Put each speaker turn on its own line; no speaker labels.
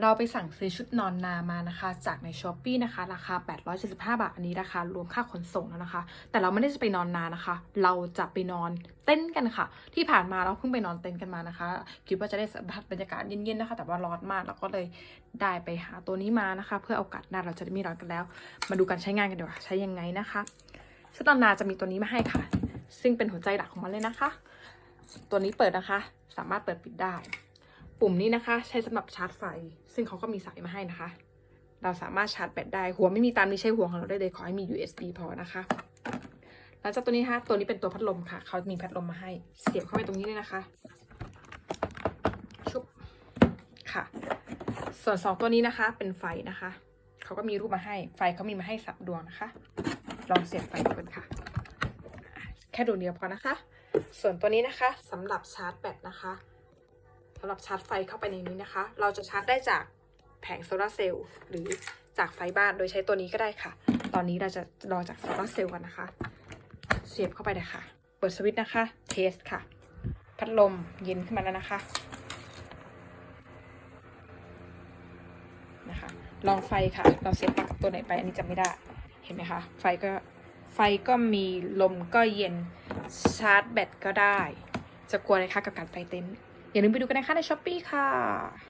เราไปสั่งซื้อชุดนอนนามานะคะ จากในช้อปปีนะคะ ราคา 875 บาท อันนี้ราคารวมค่าขนส่งแล้วนะคะ แต่เราไม่ได้จะไปนอนนานะคะ เราจะไปนอนเต้นกันค่ะ ที่ผ่านมาเราเพิ่งไปนอนเต้นกันมานะคะ คิดว่าจะได้สัมผัสบรรยากาศเย็นๆนะคะ แต่ว่าร้อนมาก แล้วก็เลยได้ไปหาตัวนี้มานะคะ เพื่อโอกาสหน้าเราจะได้ไม่ร้อนกันแล้ว มาดูการใช้งานกันดีกว่า ใช้ยังไงนะคะชุดนอนนาจะมีตัวนี้มาให้ค่ะ ซึ่งเป็นหัวใจหลักของมันเลยนะคะ ตัวนี้เปิดนะคะ สามารถเปิดปิดได้ ปุ่มนี้นะคะ ใช้สำหรับชาร์จไฟ ซึ่งเขาก็มีสายมาให้นะคะ เราสามารถชาร์จแบตได้ หัวไม่มีตามนี้ใช้หัวของเราได้เลย ขอให้มี USB พอนะคะแล้วจากตัวนี้นะคะตัวนี้เป็นตัวพัดลมค่ะ เขามีพัดลมมาให้ เสียบเข้าไปตรงนี้เลยนะคะ ชุบ ค่ะ ส่วนสองตัวนี้นะคะ เป็นไฟนะคะ เขาก็มีรูปมาให้ ไฟเขามีมาให้สับดวงนะคะ ลองเสียบไฟดูกันค่ะ แค่ดวงเดียวพอนะคะ ส่วนตัวนี้นะคะสำหรับชาร์จแบตนะคะ สำหรับชาร์จไฟเข้าไปในนี้นะคะ เราจะชาร์จได้จากแผงโซลาร์เซลล์หรือจากไฟบ้านโดยใช้ตัวนี้ก็ได้ค่ะ ตอนนี้เราจะรอจากโซลาร์เซลล์กันนะคะ เสียบเข้าไปเลยค่ะ เปิดสวิตช์นะคะ เทสค่ะ พัดลมเย็นขึ้นมาแล้วนะคะนะคะ ลองไฟค่ะ เราเสียบปลั๊กตัวไหนไปอันนี้จำไม่ได้ เห็นไหมคะ ไฟก็ไฟก็มีลมก็เย็นชาร์จแบตก็ได้ จะกลัวอะไรคะกับการไปเต็นท์ อย่าลืมไปดูกันนะคะในช้อปปี้ค่ะ